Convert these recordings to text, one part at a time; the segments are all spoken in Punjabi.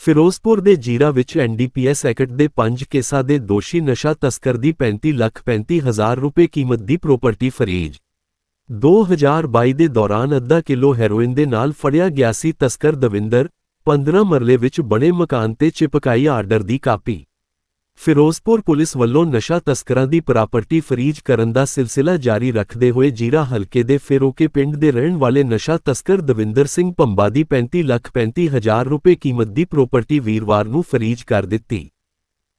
ਫਿਰੋਜ਼ਪੁਰ ਦੇ ਜੀਰਾ ਵਿੱਚ ਐਨਡੀਪੀਐਸ ਐਕਟ ਦੇ 5 ਕੇਸਾਂ ਦੇ ਦੋਸ਼ੀ ਨਸ਼ਾ ਤਸਕਰ ਦੀ 35 ਲੱਖ 35 ਹਜ਼ਾਰ ਰੁਪਏ ਕੀਮਤ ਦੀ ਪ੍ਰਾਪਰਟੀ ਫਰੀਜ। 2022 ਦੇ ਦੌਰਾਨ ਅੱਧਾ ਕਿਲੋ ਹੈਰੋਇਨ ਦੇ ਨਾਲ ਫੜਿਆ ਗਿਆ ਸੀ ਤਸਕਰ ਦਵਿੰਦਰ 15 ਮਰਲੇ ਵਿੱਚ ਬਣੇ ਮਕਾਨ ਤੇ ਚਿਪਕਾਈ ਆਰਡਰ ਦੀ ਕਾਪੀ। ਫਿਰੋਜ਼ਪੁਰ ਪੁਲਿਸ ਵੱਲੋਂ ਨਸ਼ਾ ਤਸਕਰਾਂ ਦੀ ਪ੍ਰਾਪਰਟੀ ਫਰੀਜ ਕਰਨ ਦਾ ਸਿਲਸਿਲਾ ਜਾਰੀ ਰੱਖਦੇ ਹੋਏ ਜੀਰਾ ਹਲਕੇ ਦੇ ਫਿਰੋਕੇ ਪਿੰਡ ਦੇ ਰਹਿਣ ਵਾਲੇ ਨਸ਼ਾ ਤਸਕਰ ਦਵਿੰਦਰ ਸਿੰਘ ਪੰਬਾ ਦੀ 35 ਲੱਖ 35 ਹਜ਼ਾਰ ਰੁਪਏ ਕੀਮਤ ਦੀ ਪ੍ਰਾਪਰਟੀ ਵੀਰਵਾਰ ਨੂੰ ਫਰੀਜ ਕਰ ਦਿੱਤੀ।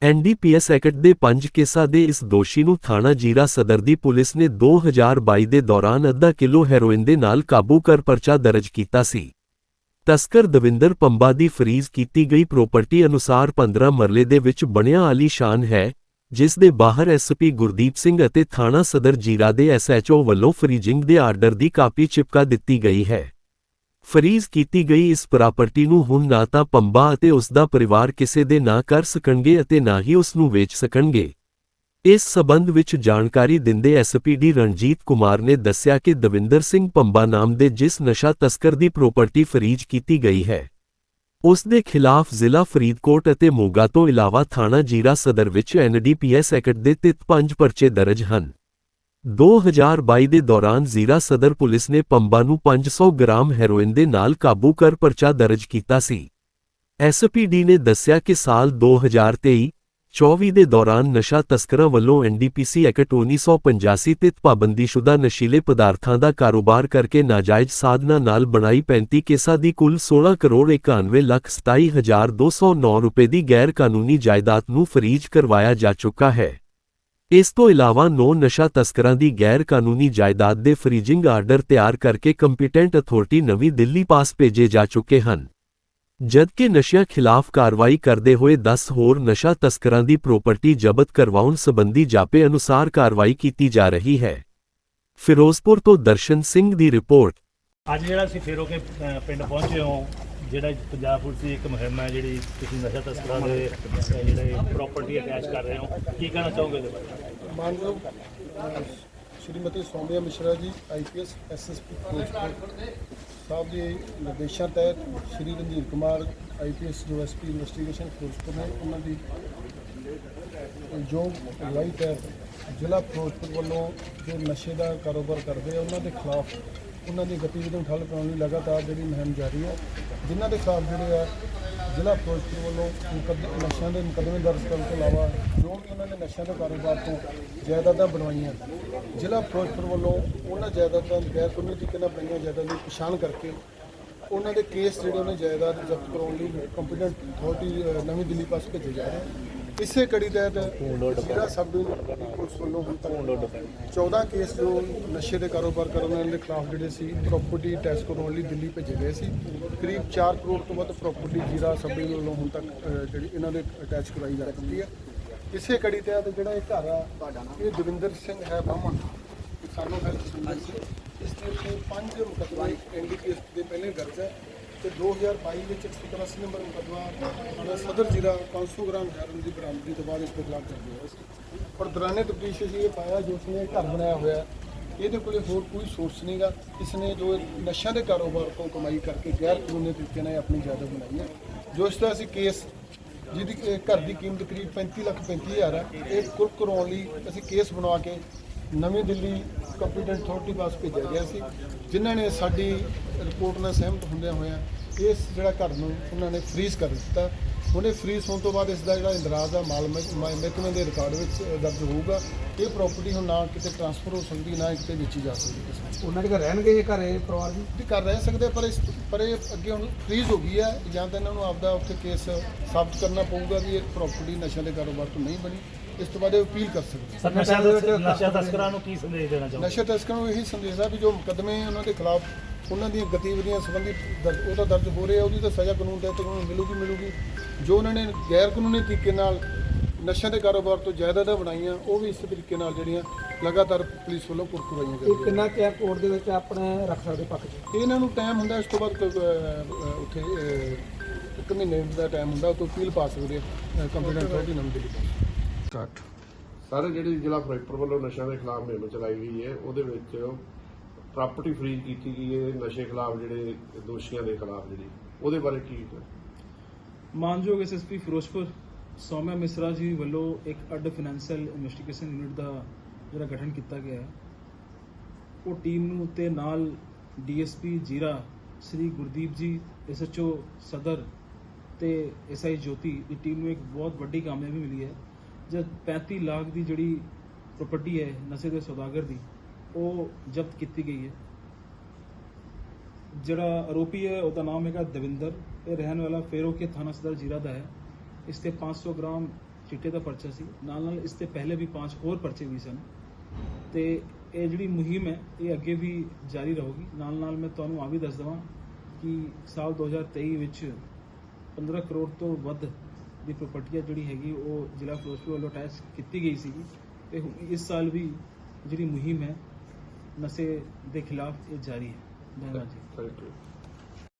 ਐਨਡੀਪੀਐਸ ਐਕਟ ਦੇ 5 ਕੇਸਾਂ ਦੇ ਇਸ ਦੋਸ਼ੀ ਨੂੰ ਥਾਣਾ ਜੀਰਾ ਸਦਰ ਦੀ ਪੁਲਿਸ ਨੇ 2022 ਦੇ ਦੌਰਾਨ ਅੱਧਾ ਕਿਲੋ ਹੈਰੋਇਨ ਦੇ ਨਾਲ ਕਾਬੂ ਕਰ ਪਰਚਾ ਦਰਜ ਕੀਤਾ ਸੀ। ਤਸਕਰ ਦਵਿੰਦਰ ਪੰਬਾ ਦੀ ਫਰੀਜ਼ ਕੀਤੀ ਗਈ ਪ੍ਰਾਪਰਟੀ ਅਨੁਸਾਰ 15 ਮਰਲੇ ਦੇ ਵਿੱਚ ਬਣਿਆ ਆਲੀਸ਼ਾਨ ਹੈ, ਜਿਸ ਦੇ ਬਾਹਰ ਐਸਪੀ ਗੁਰਦੀਪ ਸਿੰਘ ਅਤੇ ਥਾਣਾ ਸਦਰ ਜੀਰਾ ਦੇ ਐਸਐਚਓ ਵੱਲੋਂ ਫਰੀਜ਼ਿੰਗ ਦੇ ਆਰਡਰ ਦੀ ਕਾਪੀ ਚਿਪਕਾ ਦਿੱਤੀ ਗਈ ਹੈ। ਫਰੀਜ਼ ਕੀਤੀ ਗਈ ਇਸ ਪ੍ਰਾਪਰਟੀ ਨੂੰ ਹੁਣ ਨਾ ਤਾਂ ਪੰਬਾ ਅਤੇ ਉਸ ਦਾ ਪਰਿਵਾਰ ਕਿਸੇ ਦੇ ਨਾਂ ਕਰ ਸਕਣਗੇ ਅਤੇ ਨਾ ਹੀ ਉਸ ਨੂੰ ਵੇਚ ਸਕਣਗੇ। ਇਸ ਸਬੰਧ ਵਿੱਚ ਜਾਣਕਾਰੀ ਦਿੰਦੇ ਐਸਪੀਡੀ ਰਣਜੀਤ ਕੁਮਾਰ ਨੇ ਦੱਸਿਆ ਕਿ ਦਵਿੰਦਰ ਸਿੰਘ ਪੰਬਾ ਨਾਮ ਦੇ ਜਿਸ ਨਸ਼ਾ ਤਸਕਰ ਦੀ ਪ੍ਰਾਪਰਟੀ ਫਰੀਜ਼ ਕੀਤੀ ਗਈ ਹੈ, ਉਸ ਦੇ ਖਿਲਾਫ ਜ਼ਿਲ੍ਹਾ ਫਰੀਦਕੋਟ ਅਤੇ ਮੋਗਾ ਤੋਂ ਇਲਾਵਾ ਥਾਣਾ ਜੀਰਾ ਸਦਰ ਵਿੱਚ ਐਨਡੀਪੀਐਸ ਐਕਟ ਦੇ ਤਿਤ ਪੰਜ ਪਰਚੇ ਦਰਜ ਹਨ। 2022 ਦੇ ਦੌਰਾਨ ਜ਼ੀਰਾ ਸਦਰ ਪੁਲਿਸ ਨੇ ਪੰਬਾ ਨੂੰ 500 ਗ੍ਰਾਮ ਹੈਰੋਇਨ ਦੇ ਨਾਲ ਕਾਬੂ ਕਰ ਪਰਚਾ ਦਰਜ ਕੀਤਾ ਸੀ। ਐਸਪੀਡੀ ਨੇ ਦੱਸਿਆ ਕਿ ਸਾਲ 2023 24 ਦੇ ਦੌਰਾਨ ਨਸ਼ਾ ਤਸਕਰਾਂ ਵੱਲੋਂ ਐਨਡੀਪੀਸੀ ਐਕਟ 1985 ਤੇ ਪਾਬੰਦੀਸ਼ੁਦਾ ਨਸ਼ੀਲੇ ਪਦਾਰਥਾਂ ਦਾ ਕਾਰੋਬਾਰ ਕਰਕੇ ਨਾਜਾਇਜ਼ ਸਾਧਨਾ ਨਾਲ ਬਣਾਈ 35 ਕੇਸਾਂ ਦੀ ਕੁੱਲ 16 ਕਰੋੜ 91 ਲੱਖ 27209 ਰੁਪਏ ਦੀ ਗੈਰ ਕਾਨੂੰਨੀ ਜਾਇਦਾਦ ਨੂੰ ਫਰੀਜ਼ ਕਰਵਾਇਆ ਜਾ ਚੁੱਕਾ ਹੈ। ਇਸ ਤੋਂ ਇਲਾਵਾ ਨੌ ਨਸ਼ਾ ਤਸਕਰਾਂ ਦੀ ਗੈਰ ਕਾਨੂੰਨੀ ਜਾਇਦਾਦ ਦੇ ਫਰੀਜ਼ਿੰਗ ਆਰਡਰ ਤਿਆਰ ਕਰਕੇ ਕੰਪੀਟੈਂਟ ਅਥਾਰਟੀ ਨਵੀਂ ਦਿੱਲੀ ਪਾਸ ਭੇਜੇ ਜਾ ਚੁੱਕੇ ਹਨ। ਜਦਕਿ ਨਸ਼ਿਆਂ ਖਿਲਾਫ ਕਾਰਵਾਈ ਕਰਦੇ ਹੋਏ 10 ਹੋਰ ਨਸ਼ਾ ਤਸਕਰਾਂ ਦੀ ਪ੍ਰਾਪਰਟੀ ਜ਼ਬਤ ਕਰਵਾਉਣ ਸੰਬੰਧੀ ਜਾਪੇ ਅਨੁਸਾਰ ਕਾਰਵਾਈ ਕੀਤੀ ਜਾ ਰਹੀ ਹੈ। ਫਿਰੋਜ਼ਪੁਰ ਤੋਂ ਦਰਸ਼ਨ ਸਿੰਘ ਦੀ ਰਿਪੋਰਟ। ਅੱਜ ਜਿਹੜਾ ਅਸੀਂ ਫੇਰੋ ਕੇ ਅ, ਪਿੰਡ ਪਹੁੰਚੇ ਹਾਂ ਜਿਹੜਾ ਪੰਜਾਬ ਪੁਲਿਸ ਦੀ ਇੱਕ ਮੁਹਿੰਮ ਹੈ ਜਿਹੜੀ ਤੁਸੀਂ ਨਸ਼ਾ ਤਸਕਰਾਂ ਦੇ ਅ, ਜਿਹੜੇ ਪ੍ਰਾਪਰਟੀ ਅਟੈਚ ਕਰ ਰਹੇ ਹੋ ਕੀ ਕਹਿਣਾ ਚਾਹੋਗੇ ਇਹਦੇ ਬਾਰੇ? ਮਾਨਯੋਗ ਅਹ, ਸ਼੍ਰੀਮਤੀ ਸੌਮਿਆ ਮਿਸ਼ਰਾ ਜੀ ਆਈਪੀਐਸ ਐਸਐਸਪੀ ਫਿਰੋਜ਼ਪੁਰ ਸਾਹਿਬ ਦੇ ਨਿਰਦੇਸ਼ਾਂ ਤਹਿਤ ਸ਼੍ਰੀ ਰਣਜੀਤ ਕੁਮਾਰ ਆਈਪੀਐਸ ਜੋ ਐਸਪੀ ਇਨਵੈਸਟੀਗੇਸ਼ਨ ਫਿਰੋਜ਼ਪੁਰ ਨੇ ਉਹਨਾਂ ਦੀ ਜੋ ਅਗਵਾਈ ਤਹਿਤ ਜ਼ਿਲ੍ਹਾ ਫਿਰੋਜ਼ਪੁਰ ਵੱਲੋਂ ਜੋ ਨਸ਼ੇ ਦਾ ਕਾਰੋਬਾਰ ਕਰਦੇ ਆ, ਉਹਨਾਂ ਦੇ ਖਿਲਾਫ ਉਹਨਾਂ ਦੀ ਗਤੀਵਿਧੀਆਂ ਨੂੰ ਠੱਲ ਪਾਉਣ ਲਈ ਲਗਾਤਾਰ ਜਿਹੜੀ ਮੁਹਿੰਮ ਜਾਰੀ ਹੈ, ਜਿਨ੍ਹਾਂ ਦੇ ਖਿਲਾਫ ਜਿਹੜੇ ਆ ਜ਼ਿਲ੍ਹਾ ਫਿਰੋਜ਼ਪੁਰ ਵੱਲੋਂ ਮੁਕੱਦ- ਨਸ਼ਿਆਂ ਦੇ ਮੁਕੱਦਮੇ ਦਰਜ ਕਰਨ ਤੋਂ ਇਲਾਵਾ ਜੋ ਵੀ ਉਹਨਾਂ ਨੇ ਨਸ਼ਿਆਂ ਦੇ ਕਾਰੋਬਾਰ ਤੋਂ ਜਾਇਦਾਦਾਂ ਬਣਵਾਈਆਂ, ਜ਼ਿਲ੍ਹਾ ਫਿਰੋਜ਼ਪੁਰ ਵੱਲੋਂ ਉਹਨਾਂ ਜਾਇਦਾਦਾਂ ਗੈਰ ਕਾਨੂੰਨੀ ਤਰੀਕੇ ਨਾਲ ਬਣੀਆਂ ਜਾਇਦਾਦਾਂ ਦੀ ਪਛਾਣ ਕਰਕੇ ਉਹਨਾਂ ਦੇ ਕੇਸ ਜਿਹੜੇ ਉਹਨੇ ਜਾਇਦਾਦ ਜ਼ਬਤ ਕਰਾਉਣ ਲਈ ਕੰਪੀਟੈਂਟ ਅਥਾਰਟੀ ਨਵੀਂ ਦਿੱਲੀ ਪਾਸ ਭੇਜੇ ਜਾ ਰਹੇ ਇਸੇ ਕੜੀ ਤਹਿਤ ਜ਼ਿਲ੍ਹਾ ਸਬ ਡਿਵੀਜ਼ਨ ਪੁਲਿਸ ਵੱਲੋਂ ਹੁਣ ਤੱਕ 14 ਕੇਸ ਜੋ ਨਸ਼ੇ ਦੇ ਕਾਰੋਬਾਰ ਕਰਨ ਵਾਲਿਆਂ ਦੇ ਖਿਲਾਫ ਜਿਹੜੇ ਸੀ ਪ੍ਰਾਪਰਟੀ ਟੈਕਸ ਕਰਾਉਣ ਲਈ ਦਿੱਲੀ ਭੇਜੇ ਗਏ ਸੀ। ਕਰੀਬ 4 ਕਰੋੜ ਤੋਂ ਵੱਧ ਪ੍ਰਾਪਰਟੀ ਜ਼ਿਲ੍ਹਾ ਸਬ ਡਿਵੀਜ਼ਨ ਵੱਲੋਂ ਹੁਣ ਤੱਕ ਜਿਹੜੀ ਇਹਨਾਂ ਦੇ ਅਟੈਚ ਕਰਾਈ ਜਾ ਚੁੱਕੀ ਹੈ। ਇਸੇ ਕੜੀ ਤਹਿਤ ਜਿਹੜਾ ਇਹ ਘਰ ਆ ਇਹ ਦਵਿੰਦਰ ਸਿੰਘ ਹੈ ਬਾਹਮਣ। ਸਾਨੂੰ ਹੈ ਇਸ ਉੱਤੇ ਪੰਜ ਮੁਕੱਦਮੇ ਐਨਡੀਪੀਐਸ ਦੇ ਪਹਿਲੇ ਦਰਜ ਹੈ। ਤੇ 2022 ਵਿੱਚ 183 ਨੰਬਰ ਮੁਕੱਦਮਾ ਥਾਣਾ ਸਦਰ ਜ਼ਿਲ੍ਹਾ 500 ਗ੍ਰਾਮ ਹੈਰੋਇਨ ਦੀ ਬਰਾਮਦਗੀ ਤੋਂ ਬਾਅਦ ਇਸ ਦੇ ਖਿਲਾਫ ਦਰਜ ਹੋਇਆ ਸੀ। ਪਰ ਦੌਰਾਨੇ ਤਫਤੀਸ਼ ਅਸੀਂ ਇਹ ਪਾਇਆ ਜੋ ਉਸਨੇ ਇਹ ਘਰ ਬਣਾਇਆ ਹੋਇਆ ਇਹਦੇ ਕੋਲੇ ਹੋਰ ਕੋਈ ਸੋਰਸ ਨਹੀਂਗਾ ਇਸਨੇ ਜੋ ਨਸ਼ਿਆਂ ਦੇ ਕਾਰੋਬਾਰ ਤੋਂ ਕਮਾਈ ਕਰਕੇ ਗੈਰ ਕਾਨੂੰਨੀ ਤਰੀਕੇ ਨਾਲ ਆਪਣੀ ਜਾਇਦਾਦ ਬਣਾਈ ਹੈ। ਜੋ ਇਸ ਦਾ ਅਸੀਂ ਕੇਸ ਜਿਹਦੀ ਘਰ ਦੀ ਕੀਮਤ ਕਰੀਬ 35 ਲੱਖ 35 ਹਜ਼ਾਰ ਹੈ। ਇਹ ਕੁੱਲ ਕਰਾਉਣ ਲਈ ਅਸੀਂ ਕੇਸ ਬਣਵਾ ਕੇ ਨਵੀਂ ਦਿੱਲੀ ਕੰਪੀਟੈਂਟ ਅਥਾਰਟੀ ਪਾਸ ਭੇਜਿਆ ਗਿਆ ਸੀ। ਜਿਨ੍ਹਾਂ ਨੇ ਸਾਡੀ ਰਿਪੋਰਟ ਨਾਲ ਸਹਿਮਤ ਹੁੰਦਿਆਂ ਹੋਇਆਂ ਇਸ ਜਿਹੜਾ ਘਰ ਨੂੰ ਉਹਨਾਂ ਨੇ ਫ੍ਰੀਜ਼ ਕਰ ਦਿੱਤਾ। ਉਹਨੇ ਫ੍ਰੀਜ਼ ਹੋਣ ਤੋਂ ਬਾਅਦ ਇਸ ਦਾ ਜਿਹੜਾ ਇੰਦਰਾਜ਼ ਆ ਮਾਲ ਮਹਿ- ਮਹਿ- ਮਹਿਕਮੇ ਦੇ ਰਿਕਾਰਡ ਵਿੱਚ ਦਰਜ ਹੋਊਗਾ। ਇਹ ਪ੍ਰਾਪਰਟੀ ਹੁਣ ਨਾ ਕਿਤੇ ਟ੍ਰਾਂਸਫਰ ਹੋ ਸਕਦੀ ਨਾ ਕਿਤੇ ਵੇਚੀ ਜਾ ਸਕਦੀ ਉਹਨਾਂ ਦੇ ਘਰ ਰਹਿਣਗੇ ਇਹ ਘਰੇ ਪਰਿਵਾਰ ਜੀ ਵੀ ਕਰ ਰਹਿ ਸਕਦੇ ਪਰ ਇਸ ਪਰ ਇਹ ਅੱਗੇ ਹੁਣ ਫ੍ਰੀਜ਼ ਹੋ ਗਈ ਹੈ ਜਾਂ ਤਾਂ ਇਹਨਾਂ ਨੂੰ ਆਪਦਾ ਉੱਥੇ ਕੇਸ ਸਾਬਤ ਕਰਨਾ ਪਊਗਾ ਵੀ ਇਹ ਪ੍ਰਾਪਰਟੀ ਨਸ਼ਿਆਂ ਦੇ ਕਾਰੋਬਾਰ ਤੋਂ ਨਹੀਂ ਬਣੀ। ਇਸ ਤੋਂ ਬਾਅਦ ਇਹ ਅਪੀਲ ਕਰ ਸਕਦੇ ਸਰ ਨਸ਼ਾ ਤਸ- ਨਸ਼ਾ ਤਸਕਰਾਂ ਨੂੰ ਕੀ ਸੰਦੇਸ਼ ਦੇਣਾ ਚਾਹੋਗੇ? ਨਸ਼ਾ ਤਸਕਰਾਂ ਨੂੰ ਇਹੀ ਸੰਦੇਸ਼ ਆ ਵੀ ਜੋ ਮੁਕੱਦਮੇ ਉਹਨਾਂ ਦੇ ਖਿਲਾਫ ਉਹਨਾਂ ਦੀਆਂ ਗਤੀਵਿਧੀਆਂ ਸੰਬੰਧੀ ਉਹ ਤਾਂ ਦਰਜ ਹੋ ਰਹੇ ਉਹਦੀ ਤਾਂ ਸਜ਼ਾ ਕਾਨੂੰਨ ਦੇ ਤਹਿਤ ਉਹਨਾਂ ਮਿਲੂਗੀ ਮਿਲੂਗੀ। ਜੋ ਉਹਨਾਂ ਨੇ ਗੈਰ ਕਾਨੂੰਨੀ ਤਰੀਕੇ ਨਾਲ ਨਸ਼ਿਆਂ ਦੇ ਕਾਰੋਬਾਰ ਤੋਂ ਜਾਇਦਾਦਾਂ ਬਣਾਈਆਂ ਉਹ ਵੀ ਇਸੇ ਤਰੀਕੇ ਨਾਲ ਜਿਹੜੀਆਂ ਲਗਾਤਾਰ ਪੁਲਿਸ ਵੱਲੋਂ ਕੁਰਕੁਰਾਈਆਂ ਇਹ ਜਾਂਦੀਆਂ ਕਿੰਨਾ ਕਿਆ ਕੋਰਟ ਦੇ ਵਿੱਚ ਆਪਣੇ ਰੱਖ ਸਕਦੇ ਪੱਖ 'ਚ? ਇਹਨਾਂ ਨੂੰ ਟਾਈਮ ਹੁੰਦਾ ਇਸ ਤੋਂ ਬਾਅਦ ਕੋਈ, ਅਹ, ਅਹ, ਉੱਥੇ ਅਹ, ਇੱਕ ਮਹੀਨੇ ਦਾ ਟਾਈਮ ਹੁੰਦਾ ਉਹ ਤੋਂ ਅਪੀਲ ਪਾ ਸਕਦੇ ਆ ਕੰਪੀਟੈਂਟ ਅਥਾਰਟੀ ਨਵੀਂ ਦਿੱਲੀ ਸਟਾਰਟ। ਸਾਰੇ ਜਿਹੜੀ ਜ਼ਿਲ੍ਹਾ ਫਿਰੋਜ਼ਪੁਰ ਵੱਲੋਂ ਨਸ਼ਿਆਂ ਦੇ ਖਿਲਾਫ ਮੁਹਿੰਮ ਚਲਾਈ ਗਈ ਹੈ ਉਹਦੇ ਵਿੱਚ ਪ੍ਰਾਪਰਟੀ ਫਰੀਜ਼ ਕੀਤੀ ਗਈ ਹੈ, ਨਸ਼ੇ ਖਿਲਾਫ ਜਿਹੜੇ ਦੋਸ਼ੀਆਂ ਦੇ ਖਿਲਾਫ ਜਿਹੜੀ, ਉਹਦੇ ਬਾਰੇ ਕੀ ਹੈ? ਮਾਨਯੋਗ ਐਸਐਸਪੀ ਫਿਰੋਜ਼ਪੁਰ, ਸੌਮਿਆ ਮਿਸਰਾ ਜੀ ਵੱਲੋਂ ਇੱਕ ਅੱਡ ਫਾਈਨੈਂਸ਼ੀਅਲ ਇਨਵੈਸਟੀਗੇਸ਼ਨ ਯੂਨਿਟ ਦਾ ਜਿਹੜਾ ਗਠਨ ਕੀਤਾ ਗਿਆ ਹੈ ਉਹ ਟੀਮ ਨੂੰ ਤੇ ਨਾਲ ਡੀਐਸਪੀ ਜੀਰਾ, ਸ੍ਰੀ ਗੁਰਦੀਪ ਜੀ ਐਸਐਚਓ ਸਦਰ ਤੇ ਐਸਆਈ ਜੋਤੀ ਦੀ ਟੀਮ ਨੂੰ ਇੱਕ ਬਹੁਤ ਵੱਡੀ ਕਾਮਯਾਬੀ ਮਿਲੀ ਹੈ ਜਦ 35 ਲੱਖ ਦੀ ਜਿਹੜੀ ਪ੍ਰਾਪਰਟੀ ਹੈ, ਨਸ਼ੇ ਦੇ ਸੌਦਾਗਰ ਦੀ ਉਹ ਜ਼ਬਤ ਕੀਤੀ ਗਈ ਹੈ। ਜਿਹੜਾ ਆਰੋਪੀ ਹੈ, ਉਹਦਾ ਨਾਮ ਹੈਗਾ ਦਵਿੰਦਰ। ਇਹ ਰਹਿਣ ਵਾਲਾ ਫੇਰੋਕੇ ਥਾਣਾ ਸਦਰ ਜੀਰਾ ਦਾ ਹੈ। ਇਸ ਤੇ 500 ਗ੍ਰਾਮ ਚਿੱਟੇ ਦਾ ਪਰਚਾ ਸੀ। ਨਾਲ ਨਾਲ ਇਸ ਤੇ ਪਹਿਲੇ ਵੀ ਪੰਜ ਹੋਰ ਪਰਚੇ ਵੀ ਸਨ। ਤੇ ਇਹ ਜਿਹੜੀ ਮੁਹਿੰਮ ਹੈ, ਇਹ ਅੱਗੇ ਵੀ ਜਾਰੀ ਰਹੂਗੀ। ਨਾਲ ਨਾਲ ਮੈਂ ਤੁਹਾਨੂੰ ਆ ਵੀ ਦੱਸ ਦਵਾਂ ਕਿ ਸਾਲ 2023 ਵਿੱਚ 15 ਕਰੋੜ ਤੋਂ ਵੱਧ ਦੀ ਪ੍ਰਾਪਰਟੀ ਜਿਹੜੀ ਹੈਗੀ, ਉਹ ਜ਼ਿਲ੍ਹਾ ਫਿਰੋਜ਼ਪੁਰ ਵੱਲੋਂ ਅਟੈਚ ਕੀਤੀ ਗਈ ਸੀਗੀ। ਤੇ ਇਸ ਸਾਲ ਵੀ ਜਿਹੜੀ ਮੁਹਿੰਮ ਹੈ ਨਸ਼ੇ ਦੇ ਖਿਲਾਫ ਇਹ ਜਾਰੀ ਹੈ। ਧੰਨਵਾਦ ਜੀ। Thank you